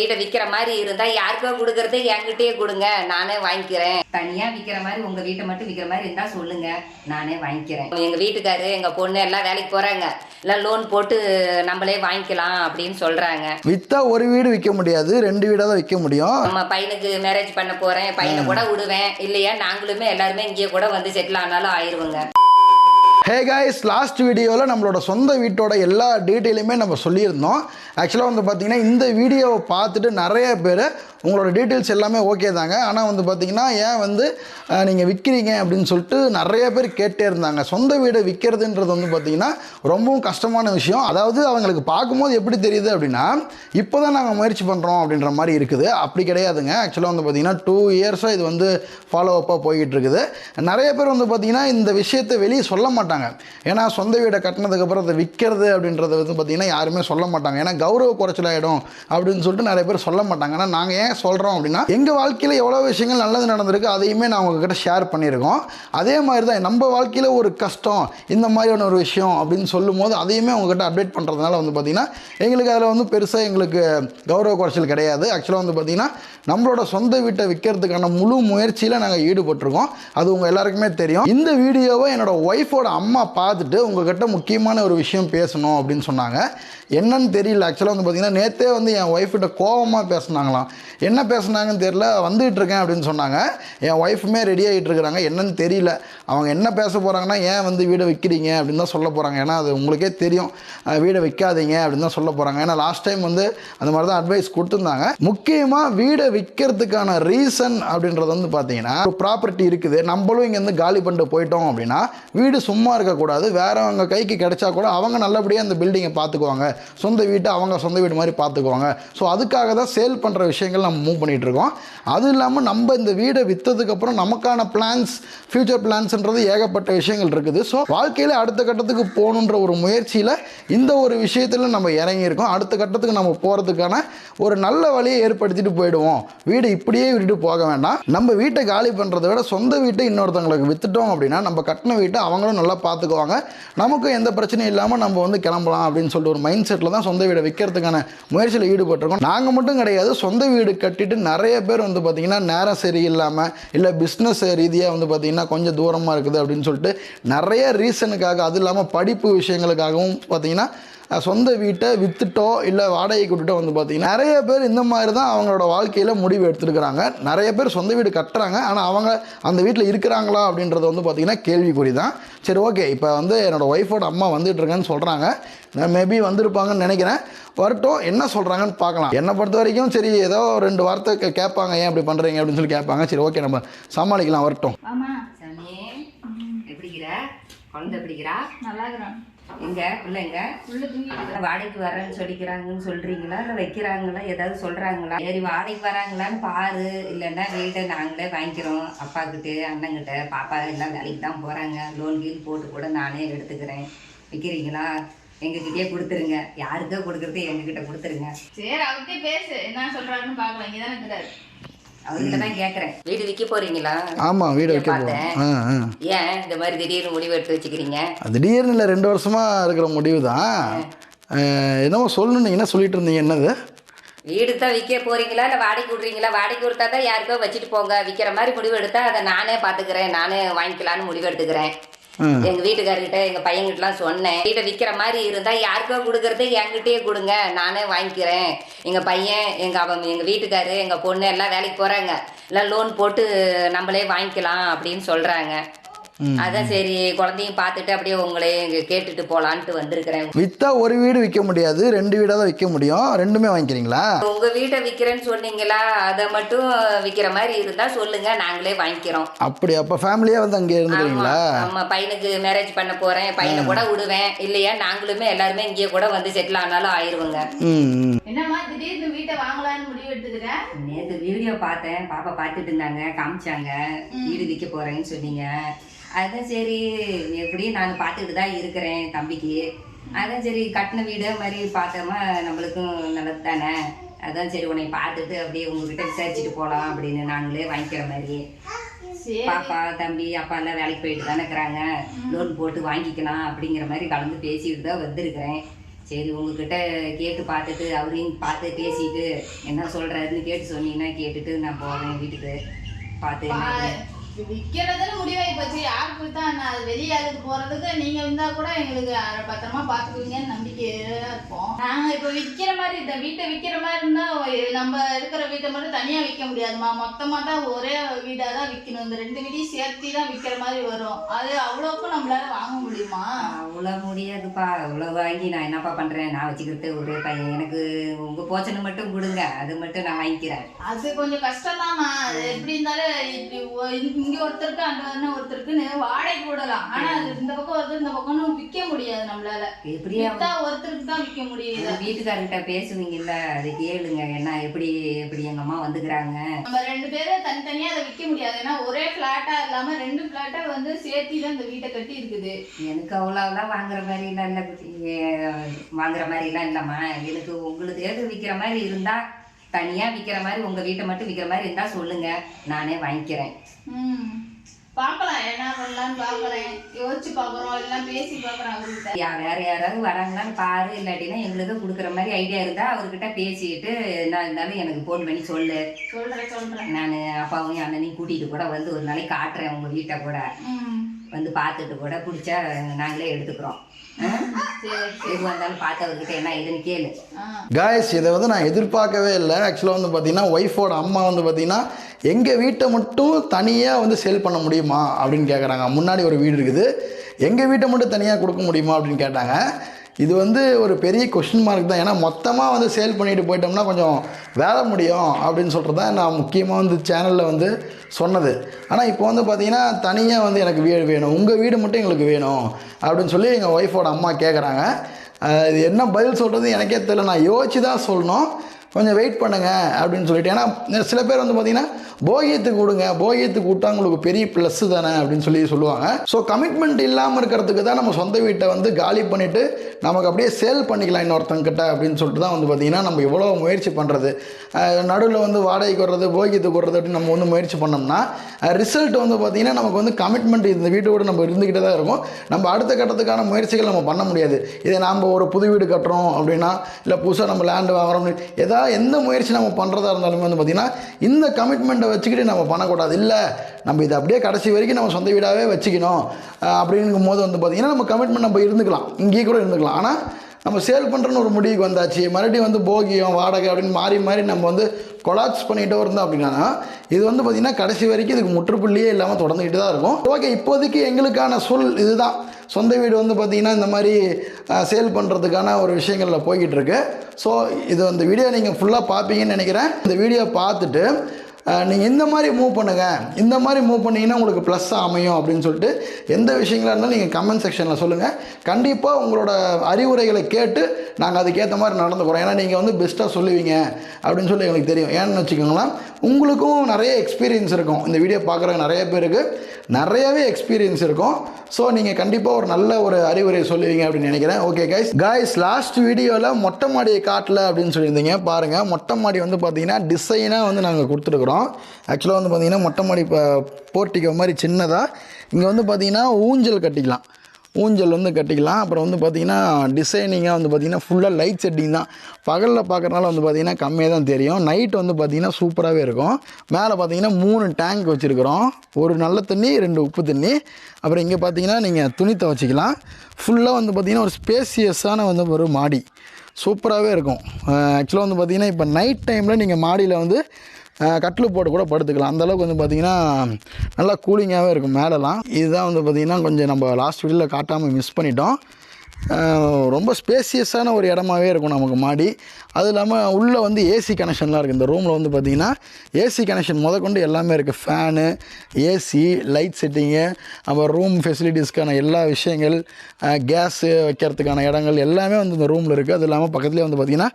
வீட்டை விற்கிற மாதிரி இருந்தா யாருக்கோ கொடுக்கறது என்கிட்டயே கொடுங்க. நானே வாங்கிக்கிறேன். தனியா விற்கிற மாதிரி உங்க வீட்டை மட்டும் விற்கிற மாதிரி இருந்தா சொல்லுங்க. நானே வாங்கிக்கிறேன். எங்க வீட்டுக்காரு எங்க பொண்ணு எல்லாம் வேலைக்கு போறாங்க. எல்லாம் லோன் போட்டு நம்மளே வாங்கிக்கலாம் அப்படின்னு சொல்றாங்க. விற்றா ஒரு வீடு விற்க முடியாது ரெண்டு வீடாக தான் விற்க முடியும். நம்ம பையனுக்கு மேரேஜ் பண்ண போறேன். பையனை கூட விடுவேன். இல்லையா நாங்களுமே எல்லாருமே இங்கேயே கூட வந்து செட்டில் ஆனாலும் ஆயிருவோங்க. ஹே காய்ஸ் லாஸ்ட் வீடியோவில் நம்மளோட சொந்த வீட்டோட எல்லா டீட்டெயிலுமே நம்ம சொல்லியிருந்தோம். ஆக்சுவலாக வந்து பார்த்தீங்கன்னா இந்த வீடியோவை பார்த்துட்டு நிறைய பேர் உங்களோட டீட்டெயில்ஸ் எல்லாமே ஓகே தாங்க. ஆனால் வந்து பார்த்தீங்கன்னா ஏன் வந்து நீங்கள் விற்கிறீங்க அப்படின்னு சொல்லிட்டு நிறைய பேர் கேட்டே இருந்தாங்க. சொந்த வீடை விற்கிறதுன்றது வந்து பார்த்தீங்கன்னா ரொம்பவும் கஷ்டமான விஷயம். அதாவது அவங்களுக்கு பார்க்கும்போது எப்படி தெரியுது அப்படின்னா இப்போ தான் நாங்கள் முயற்சி பண்ணுறோம் அப்படின்ற மாதிரி இருக்குது. அப்படி கிடையாதுங்க. ஆக்சுவலாக வந்து பார்த்தீங்கன்னா டூ இயர்ஸாக இது வந்து ஃபாலோ அப்பாக போய்கிட்டு இருக்குது நிறைய பேர் வந்து பார்த்தீங்கன்னா இந்த விஷயத்தை வெளியே சொல்ல மாட்டாங்க. ஏன்னா சொந்த வீடை கட்டினதுக்கப்புறம் அதை விற்கிறது அப்படின்றத வந்து பார்த்தீங்கன்னா யாருமே சொல்ல மாட்டாங்க. ஏன்னா கௌரவ குறைச்சலாயிடும் அப்படின்னு சொல்லிட்டு நிறைய பேர் சொல்ல மாட்டாங்க. ஆனால் நாங்கள் ஏன் சொல்கிறோம் அப்படின்னா எங்கள் வாழ்க்கையில் எவ்வளோ விஷயங்கள் நல்லது நடந்திருக்கு அதையுமே நான் உங்ககிட்ட ஷேர் பண்ணியிருக்கோம். அதே மாதிரி தான் நம்ம வாழ்க்கையில் ஒரு கஷ்டம் இந்த மாதிரியான ஒரு விஷயம் அப்படின்னு சொல்லும் போது அதையுமே உங்ககிட்ட அப்டேட் பண்ணுறதுனால வந்து பார்த்திங்கன்னா எங்களுக்கு அதில் வந்து பெருசாக எங்களுக்கு கௌரவ குறைச்சல் கிடையாது. ஆக்சுவலாக வந்து பார்த்திங்கன்னா நம்மளோட சொந்த வீட்டை விற்கிறதுக்கான முழு முயற்சியில் நாங்கள் ஈடுபட்டிருக்கோம். அது உங்கள் எல்லாருக்குமே தெரியும். இந்த வீடியோவை என்னோடய ஒய்ஃபோட அம்மா பார்த்துட்டு உங்ககிட்ட முக்கியமான ஒரு விஷயம் பேசணும் அப்படின்னு சொன்னாங்க. என்னன்னு தெரியல ஆக்சுவலாக வந்து பார்த்தீங்கன்னா நேற்றே வந்து என் ஒய்ஃப்கிட்ட கோபமாக பேசுனாங்களாம். என்ன பேசுனாங்கன்னு தெரியல வந்துகிட்டு இருக்கேன் அப்படின்னு சொன்னாங்க. என் ஒய்ஃபுமே ரெடி ஆகிட்டு இருக்கிறாங்க. என்னன்னு தெரியல. அவங்க என்ன பேச போகிறாங்கன்னா ஏன் வந்து வீடை விற்கிறீங்க அப்படின்னு தான் சொல்ல போகிறாங்க ஏன்னா அது உங்களுக்கே தெரியும். வீடை விற்காதீங்க அப்படின்னு தான் சொல்ல போகிறாங்க ஏன்னா லாஸ்ட் டைம் வந்து அந்த மாதிரி தான் அட்வைஸ் கொடுத்துருந்தாங்க. முக்கியமாக வீடை விற்கிறதுக்கான ரீசன் அப்படின்றது வந்து பார்த்தீங்கன்னா ஒரு ப்ராப்பர்ட்டி இருக்குது. நம்மளும் இங்கேருந்து காலி பண்ணிட்டு போயிட்டோம் அப்படின்னா வீடு சும்மா இருக்கக்கூடாது. வேறவங்க கைக்கு கிடைச்சா கூட அவங்க நல்லபடியாக அந்த பில்டிங்கை பார்த்துக்குவாங்க. சொந்த வீட்டை அவங்க சொந்த வீடு மாதிரி பார்த்துக்குவாங்க. ஸோ அதுக்காக தான் சேல் பண்ணுற விஷயங்கள் நம்ம மூவ் பண்ணிகிட்டு இருக்கோம் அதுவும் இல்லாமல் நம்ம இந்த வீடை விற்றதுக்கப்புறம் நமக்கான பிளான்ஸ் ஃப்யூச்சர் பிளான்ஸ்ன்றது ஏகப்பட்ட விஷயங்கள் இருக்குது. ஸோ வாழ்க்கையில் அடுத்த கட்டத்துக்கு போகணுன்ற ஒரு முயற்சியில் இந்த ஒரு விஷயத்தில் நம்ம இறங்கியிருக்கோம். அடுத்த கட்டத்துக்கு நம்ம போகிறதுக்கான ஒரு நல்ல வழியை ஏற்படுத்திட்டு போயிடுவோம். வீடு இப்படியே விட்டுட்டு போக வேண்டாம். நம்ம வீட்டை காலி பண்ணுறதை விட சொந்த வீட்டை இன்னொருத்தவங்களுக்கு விற்றுட்டோம் அப்படின்னா நம்ம கட்டின வீட்டை அவங்களும் நல்லா பார்த்துக்குவாங்க. நமக்கும் எந்த பிரச்சனையும் இல்லாமல் நம்ம வந்து கிளம்பலாம் அப்படின்னு சொல்லிட்டு ஒரு மைண்ட் செட்டில் தான் சொந்த வீடை வைக்கிறதுக்கான முயற்சியில் ஈடுபட்டிருக்கோம். நாங்கள் மட்டும் கிடையாது சொந்த வீடு கட்டிட்டு நிறைய பேர் வந்து பார்த்திங்கன்னா நேரம் சரியில்லாமல் இல்லை பிஸ்னஸ் ரீதியாக வந்து பார்த்திங்கன்னா கொஞ்சம் தூரமாக இருக்குது அப்படின்னு சொல்லிட்டு நிறைய ரீசனுக்காக அது இல்லாமல் படிப்பு விஷயங்களுக்காகவும் பார்த்திங்கன்னா சொந்த வீட்டை வித்துட்டோ இல்லை வாடகை விட்டுட்டோ வந்து பார்த்திங்கன்னா நிறைய பேர் இந்த மாதிரி தான் அவங்களோட வாழ்க்கையில் முடிவு எடுத்துருக்குறாங்க. நிறைய பேர் சொந்த வீடு கட்டுறாங்க. ஆனால் அவங்க அந்த வீட்டில் இருக்கிறாங்களா அப்படின்றது வந்து பார்த்திங்கன்னா கேள்விக்குறி தான் சரி ஓகே இப்போ வந்து என்னோடய ஒய்ஃபோட அம்மா வந்துட்டு இருக்கேன்னு சொல்கிறாங்க மேபி வந்திருப்பாங்கன்னு நினைக்கிறேன். வரட்டும் என்ன சொல்கிறாங்கன்னு பார்க்கலாம். என்னை பொறுத்த வரைக்கும் சரி ஏதோ ரெண்டு வார்த்தை கே- கேட்பாங்க. ஏன் இப்படி பண்ணுறீங்க அப்படின்னு சொல்லி கேட்பாங்க. சரி ஓகே நம்ம சமாளிக்கலாம் வரட்டும். ஆமா. சாமி எப்படிங்கிற குழந்தை எப்படிங்கிறா நல்லா இருக்கிறான் எங்க பிள்ளைங்க வாடகைக்கு வரேன்னு சொல்லிக்கிறாங்கன்னு சொல்றீங்களா? இல்லை வைக்கிறாங்களா? ஏதாவது சொல்றாங்களா? சரி வாடகைக்கு வராங்களான்னு பாரு. இல்லைன்னா வீட்டை நாங்களே வாங்கிக்கிறோம். அப்பா கிட்ட அண்ணங்கிட்ட பாப்பா எல்லாம் வேலைக்கு தான் போறாங்க. லோன் கீல் போட்டு கூட நானே எடுத்துக்கிறேன். விற்கிறீங்களா எங்ககிட்டயே கொடுத்துருங்க. யாருக்கோ கொடுக்கறது எங்ககிட்ட கொடுத்துருங்க. சரி அவர்கிட்ட பேசு. என்ன சொல்றாருன்னு பாக்கலாம் இங்கதானே இருக்கிறாரு. அவர்கிட்ட தான் கேட்குறேன் வீடு விற்க போறீங்களா? ஆமாம் வீடு ஆ ஏன் இந்த மாதிரி திடீர்னு முடிவு எடுத்து வச்சுக்கிறீங்க? திடீர்னு இல்லை ரெண்டு வருஷமாக இருக்கிற முடிவு தான் என்னமோ சொல்லணும்னு என்ன சொல்லிட்டு இருந்தீங்க என்னது? வீடு தான் விற்க போறீங்களா இல்லை வாடகை விட்றீங்களா? வாடகை கொடுத்தா தான் யாருக்கோ வச்சுட்டு போங்க. விற்கிற மாதிரி முடிவு எடுத்தா அதை நானே பார்த்துக்கிறேன் நானே வாங்கிக்கலான்னு முடிவு எடுத்துக்கிறேன். எங்க வீட்டுக்காரர்கிட்ட எங்க பையன்கிட்டலாம் சொன்னேன். வீட்டை விற்கிற மாதிரி இருந்தா யாருக்கோ கொடுக்கறது என்கிட்டயே கொடுங்க. நானே வாங்கிக்கிறேன். எங்க பையன் எங்க அவன் எங்க வீட்டுக்காரு எங்க பொண்ணு எல்லாம் வேலைக்கு போறாங்க. எல்லாம் லோன் போட்டு நம்மளே வாங்கிக்கலாம் அப்படின்னு சொல்றாங்க. அதான் சரி குழந்தையும் பார்த்துட்டு அப்படியே உங்களே இங்க கேட்டுட்டு போலான்ட்டு வந்திருக்கிறேன். விற்றா ஒரு வீடு விற்க முடியாது ரெண்டு வீடாக தான் விற்க முடியும். ரெண்டுமே வாங்கிக்கிறீங்களா? உங்க வீட்டை விற்கிறேன்னு சொன்னீங்களா அதை மட்டும் விற்கிற மாதிரி இருந்தா சொல்லுங்க நாங்களே வாங்கிக்கிறோம். அப்படி அப்போ ஃபேமிலியாக வந்து அங்கே இருந்துக்கிறீங்களா? ஆமா பையனுக்கு மேரேஜ் பண்ண போறேன் பையனை கூட விடுவேன். இல்லையா நாங்களுமே எல்லாருமே இங்கேயே கூட வந்து செட்டில் ஆனாலும் ஆயிருவோங்க. என்னம்மா திடீர்னு வீட்டை வாங்கலாம்னு முடிவு எடுத்துக்கிற நேற்று வீடியோ பார்த்தேன் பாப்பா பார்த்துட்டு இருந்தாங்க காமிச்சாங்க வீடு விற்க போறேன்னு சொன்னீங்க. அதான் சரி எப்படியும் நான் பார்த்துக்கிட்டு தான் இருக்கிறேன் தம்பிக்கு. அதான் சரி கட்டின வீடு மாதிரி பார்த்தோமா நம்மளுக்கும் நல்லது தானே? அதான் சரி உன்னை பார்த்துட்டு அப்படியே உங்ககிட்ட விசாரிச்சுட்டு போகலாம் அப்படின்னு நாங்களே வாங்கிக்கிற மாதிரி. பாப்பா தம்பி அப்பா எல்லாம் வேலைக்கு போயிட்டு தானே இருக்கிறாங்க. லோன் போட்டு வாங்கிக்கலாம் அப்படிங்கிற மாதிரி கலந்து பேசிட்டு தான் வந்திருக்கிறேன். சரி உங்ககிட்ட கேட்டு பார்த்துட்டு அவரையும் பார்த்து பேசிட்டு என்ன சொல்கிறாருன்னு கேட்டு சொன்னீங்கன்னா கேட்டுட்டு நான் போகிறேன் வீட்டுக்கு. பார்த்து விக்கிறதுன்னு முடிவாகி போச்சு. யாருக்கு தான் நான் வெளியாளுக்கு போறதுக்கு நீங்க இருந்தா கூட எங்களுக்கு பத்திரமா பாத்துக்குவீங்கன்னு நம்பிக்கையா இருப்போம். நாங்க இப்ப விக்கிற மாதிரி இந்த வீட்டை விக்கிற மாதிரி இருந்தா நம்ம இருக்கிற வீட்டை மட்டும் தனியா விற்க முடியாதுமா மொத்தமா தான் ஒரே வீடா தான் விற்கணும் இந்த ரெண்டு வீட்டையும் சேர்த்து தான் விக்கிற மாதிரி வரும். அது அவ்வளோக்கும் நம்மளால வாங்க முடியுமா? அவ்வளோ முடியாதுப்பா. அவ்வளோ வாங்கி நான் என்னப்பா பண்ணுறேன் நான் வச்சுக்கிறது ஒரே பையன். எனக்கு உங்கள் போச்சனை மட்டும் கொடுங்க. அது மட்டும் நான் வாங்கிக்கிறேன். அது கொஞ்சம் கஷ்டம் தான்மா அது எப்படி இருந்தாலும் இங்க ஒருத்தருக்கு அங்க வந்து ஒருத்தருக்குன்னு வாடகை போடலாம் ஆனா அது இந்த பக்கம் ஒருத்தர் இந்த பக்கம்னு விற்க முடியாது நம்மளால. எப்படியா ஒருத்தருக்கு தான் விற்க முடியுது. வீட்டுக்காரர்கிட்ட பேசுவீங்கல்ல அதை கேளுங்க என்ன எப்படி எப்படி எங்கள் அம்மா வந்துக்கிறாங்க? நம்ம ரெண்டு பேரும் தனித்தனியா அதை விற்க முடியாது. ஏன்னா ஒரே பிளாட்டா இல்லாம ரெண்டு பிளாட்டா வந்து சேர்த்தி தான் இந்த வீட்டை கட்டி இருக்குது எனக்கு அவ்வளோலாம் வாங்குற மாதிரிலாம் இல்லை குட்டி. ஏ, வாங்குற மாதிரிலாம் இல்லைம்மா. எனக்கு உங்களுக்கு எது விற்கிற மாதிரி இருந்தால் தனியாக விற்கிற மாதிரி உங்கள் வீட்டை மட்டும் விற்கிற மாதிரி இருந்தால் சொல்லுங்கள் நானே வாங்கிக்கிறேன். ம். பார்க்கலாம் என்ன பண்ணலாம்னு பார்க்கறேன் யோசிச்சு பார்க்குறோம் எல்லாம் பேசி பார்க்குறோம் அவர்கிட்ட. யா வேற யாராவது வராங்களான்னு பாரு. இல்லாட்டினா எங்களுக்கு கொடுக்குற மாதிரி ஐடியா இருந்தால் அவர்கிட்ட பேசிட்டு என்ன இருந்தாலும் எனக்கு ஃபோன் பண்ணி சொல்லு. சொல்றேன் சொல்றேன். நான் அப்பாவையும் அண்ணனையும் கூட்டிகிட்டு கூட வந்து ஒரு நாளைக்கு காட்டுறேன் உங்கள் வீட்டை கூட. ம். வந்து பார்த்துட்டு கூட பிடிச்சா நாங்களே எடுத்துக்கிறோம். காய்ஸ் இதை வந்து நான் எதிர்பார்க்கவே இல்லை. ஆக்சுவலாக வந்து பார்த்தீங்கன்னா ஒய்ஃபோட அம்மா வந்து பார்த்தீங்கன்னா எங்கள் வீட்டை மட்டும் தனியாக வந்து சேல் பண்ண முடியுமா அப்படின்னு கேட்குறாங்க முன்னாடி ஒரு வீடு இருக்குது. எங்கள் வீட்டை மட்டும் தனியாக கொடுக்க முடியுமா அப்படின்னு கேட்டாங்க. இது வந்து ஒரு பெரிய கொஷின் மார்க் தான். ஏன்னா மொத்தமாக வந்து சேல் பண்ணிட்டு போயிட்டோம்னா கொஞ்சம் வேலை முடியும் அப்படின்னு சொல்கிறது தான் நான் முக்கியமாக வந்து சேனலில் வந்து சொன்னது. ஆனால் இப்போ வந்து பார்த்தீங்கன்னா தனியாக வந்து எனக்கு வீடு வேணும். உங்கள் வீடு மட்டும் எங்களுக்கு வேணும் அப்படின்னு சொல்லி எங்கள் ஒய்ஃபோட அம்மா கேட்குறாங்க இது என்ன பதில் சொல்கிறது எனக்கே தெரியல. நான் யோசிச்சு தான் சொல்லணும். கொஞ்சம் வெயிட் பண்ணுங்கள் அப்படின்னு சொல்லிட்டு. ஏன்னா சில பேர் வந்து பார்த்திங்கன்னா போகியத்துக்கு விடுங்க போகியத்துக்கு விட்டா உங்களுக்கு பெரிய ப்ளஸ் தானே அப்படின்னு சொல்லி சொல்லுவாங்க. ஸோ கமிட்மெண்ட் இல்லாமல் இருக்கிறதுக்கு தான் நம்ம சொந்த வீட்டை வந்து காலி பண்ணிவிட்டு நமக்கு அப்படியே சேல் பண்ணிக்கலாம் இன்னொருத்தங்கிட்ட அப்படின்னு சொல்லிட்டு தான் வந்து பார்த்தீங்கன்னா நம்ம எவ்வளோ முயற்சி பண்ணுறது நடுவில் வந்து வாடகைக்கு வர்றது போகியத்துக்கு வர்றது அப்படின்னு நம்ம வந்து முயற்சி பண்ணோம்னா ரிசல்ட் வந்து பார்த்தீங்கன்னா நமக்கு வந்து கமிட்மெண்ட் இந்த வீட்டோடு நம்ம இருந்துக்கிட்டே தான் இருக்கும். நம்ம அடுத்த கட்டத்துக்கான முயற்சிகள் நம்ம பண்ண முடியாது. இதை நாம் ஒரு புது வீடு கட்டுறோம் அப்படின்னா இல்லை புதுசாக நம்ம லேண்டு வாங்குறோம் ஏதாவது எந்த முயற்சி நம்ம பண்ணுறதா இருந்தாலுமே வந்து பார்த்திங்கன்னா இந்த கமிட்மெண்ட் கமிட்மெண்ட்டை வச்சுக்கிட்டு நம்ம பண்ணக்கூடாது. இல்லை நம்ம இதை அப்படியே கடைசி வரைக்கும் நம்ம சொந்த வீடாகவே வச்சுக்கணும். அப்படிங்கும் போது வந்து பார்த்திங்கன்னா நம்ம கமிட்மெண்ட் நம்ம இருந்துக்கலாம். இங்கேயே கூட இருந்துக்கலாம். ஆனால் நம்ம சேல் பண்ணுறன்னு ஒரு முடிவுக்கு வந்தாச்சு மறுபடியும் வந்து போகியம் வாடகை அப்படின்னு மாறி மாறி நம்ம வந்து கொலாப்ஸ் பண்ணிகிட்டே இருந்தோம் அப்படின்னா இது வந்து பார்த்திங்கன்னா கடைசி வரைக்கும் இதுக்கு முற்றுப்புள்ளியே இல்லாமல் தொடர்ந்துக்கிட்டு தான் இருக்கும். ஓகே இப்போதைக்கு எங்களுக்கான சொல் இதுதான். சொந்த வீடு வந்து பார்த்திங்கன்னா இந்த மாதிரி சேல் பண்ணுறதுக்கான ஒரு விஷயங்களில் போய்கிட்டு இருக்கு. ஸோ இது அந்த வீடியோ நீங்கள் ஃபுல்லாக பார்ப்பீங்கன்னு நினைக்கிறேன். இந்த வீடியோ பார்த்துட்டு நீங்கள் இந்த மாதிரி மூவ் பண்ணுங்கள் இந்த மாதிரி மூவ் பண்ணீங்கன்னா உங்களுக்கு ப்ளஸ்ஸாக அமையும் அப்படின்னு சொல்லிட்டு எந்த விஷயங்களா இருந்தாலும் நீங்கள் கமெண்ட் செக்ஷனில் சொல்லுங்கள் கண்டிப்பாக உங்களோட அறிவுரைகளை கேட்டு நாங்கள் அதுக்கேற்ற மாதிரி நடந்துக்கிறோம். ஏன்னா நீங்கள் வந்து பெஸ்ட்டாக சொல்லுவீங்க அப்படின்னு சொல்லி எங்களுக்கு தெரியும். ஏன்னு வச்சுக்கோங்களேன் உங்களுக்கும் நிறைய எக்ஸ்பீரியன்ஸ் இருக்கும். இந்த வீடியோ பார்க்குற நிறைய பேருக்கு நிறையவே எக்ஸ்பீரியன்ஸ் இருக்கும். ஸோ நீங்கள் கண்டிப்பாக ஒரு நல்ல ஒரு அறிவுரை சொல்லுவீங்க அப்படின்னு நினைக்கிறேன். ஓகே கைஸ் கைஸ் லாஸ்ட் வீடியோவில் மொட்டை மாடியை காட்டல அப்படின்னு சொல்லியிருந்தீங்க. பாருங்கள் மொட்டை மாடி வந்து பார்த்தீங்கன்னா டிசைனாக வந்து நாங்கள் கொடுத்துருக்குறோம். ஆக்சுவலாக வந்து பார்த்தீங்கன்னா மொட்டை மாடி இப்போ போர்ட்டிக்கோ மாதிரி சின்னதாக இங்கே வந்து பார்த்தீங்கன்னா ஊஞ்சல் கட்டிக்கலாம். ஊஞ்சல் வந்து கட்டிக்கலாம். அப்புறம் வந்து பார்த்திங்கன்னா டிசைனிங்காக வந்து பார்த்திங்கன்னா ஃபுல்லாக லைட் செட்டிங் தான். பகலில் பார்க்குறனால வந்து பார்த்திங்கன்னா கம்மியாக தான் தெரியும். நைட் வந்து பார்த்திங்கன்னா சூப்பராகவே இருக்கும். மேலே பார்த்திங்கன்னா மூணு டேங்க் வச்சுருக்குறோம். ஒரு நல்ல தண்ணி ரெண்டு உப்பு தண்ணி. அப்புறம் இங்கே பார்த்தீங்கன்னா நீங்கள் துணி துவச்சிக்கலாம். ஃபுல்லாக வந்து பார்த்திங்கன்னா ஒரு ஸ்பேசியஸான வந்து ஒரு மாடி. சூப்பராகவே இருக்கும். ஆக்சுவலாக வந்து பார்த்திங்கன்னா இப்போ நைட் டைமில் நீங்கள் மாடியில் வந்து கட்டில் போட்டு கூட படுத்துக்கலாம். அந்த அளவுக்கு வந்து பார்த்திங்கன்னா நல்லா கூலிங்காகவே இருக்கும் மேலெலாம் இதுதான் வந்து பார்த்திங்கன்னா கொஞ்சம் நம்ம லாஸ்ட் வீடியோவில் காட்டாமல் மிஸ் பண்ணிட்டோம். ரொம்ப ஸ்பேசியஸான ஒரு இடமாவே இருக்கும் நமக்கு மாடி. அது இல்லாமல் உள்ளே வந்து ஏசி கனெக்ஷன்லாம் இருக்குது இந்த ரூமில் வந்து பார்த்திங்கன்னா ஏசி கனெக்ஷன் முதற்கொண்டு எல்லாமே இருக்குது ஃபேனு ஏசி லைட் செட்டிங்கு அப்புறம் ரூம் ஃபெசிலிட்டிஸ்க்கான எல்லா விஷயங்கள் கேஸு வைக்கிறதுக்கான இடங்கள் எல்லாமே வந்து இந்த ரூமில் இருக்குது அது இல்லாமல் பக்கத்துலேயே வந்து பார்த்திங்கன்னா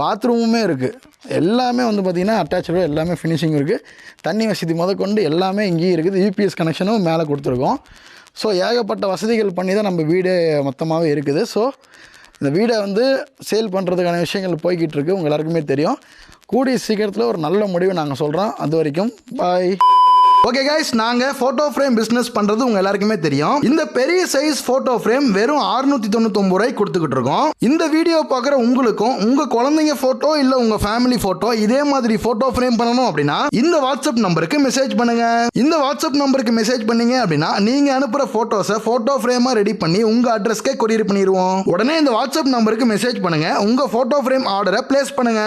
பாத்ரூமுமே இருக்குது எல்லாமே வந்து பார்த்திங்கன்னா அட்டாச்சோட எல்லாமே ஃபினிஷிங் இருக்குது தண்ணி வசதி முதற்கொண்டு எல்லாமே இங்கேயும் இருக்குது. யூபிஎஸ் கனெக்ஷனும் மேலே கொடுத்துருக்கோம். ஸோ ஏகப்பட்ட வசதிகள் பண்ணி தான் நம்ம வீடு மொத்தமாகவே இருக்குது. ஸோ இந்த வீடை வந்து சேல் பண்ணுறதுக்கான விஷயங்கள் போய்கிட்டு இருக்கு உங்கள் எல்லாருக்குமே தெரியும். கூடிய சீக்கிரத்தில் ஒரு நல்ல முடிவு நாங்கள் சொல்கிறோம் அது வரைக்கும் பாய் ஓகே கைஸ் நாங்கள் ஃபோட்டோ ஃப்ரேம் பிஸ்னஸ் பண்ணுறது உங்கள் எல்லாருக்குமே தெரியும். இந்த பெரிய சைஸ் ஃபோட்டோ ஃப்ரேம் வெறும் அறுநூத்தி தொண்ணூத்தொம்பது ரூபாய் கொடுத்துக்கிட்டு இருக்கோம். இந்த வீடியோ பார்க்குற உங்களுக்கும் உங்கள் குழந்தைங்க ஃபோட்டோ இல்லை உங்கள் ஃபேமிலி ஃபோட்டோ இதே மாதிரி ஃபோட்டோ ஃப்ரேம் பண்ணணும் அப்படின்னா இந்த வாட்ஸ்அப் நம்பருக்கு மெசேஜ் பண்ணுங்க. இந்த வாட்ஸ்அப் நம்பருக்கு மெசேஜ் பண்ணீங்க அப்படின்னா நீங்கள் அனுப்புகிற ஃபோட்டோஸை ஃபோட்டோ ஃப்ரேமாக ரெடி பண்ணி உங்கள் அட்ரஸ்க்கே கொரியர் பண்ணிடுவோம் உடனே இந்த வாட்ஸ்அப் நம்பருக்கு மெசேஜ் பண்ணுங்க. உங்கள் ஃபோட்டோ ஃப்ரேம் ஆர்டரை பிளேஸ் பண்ணுங்க.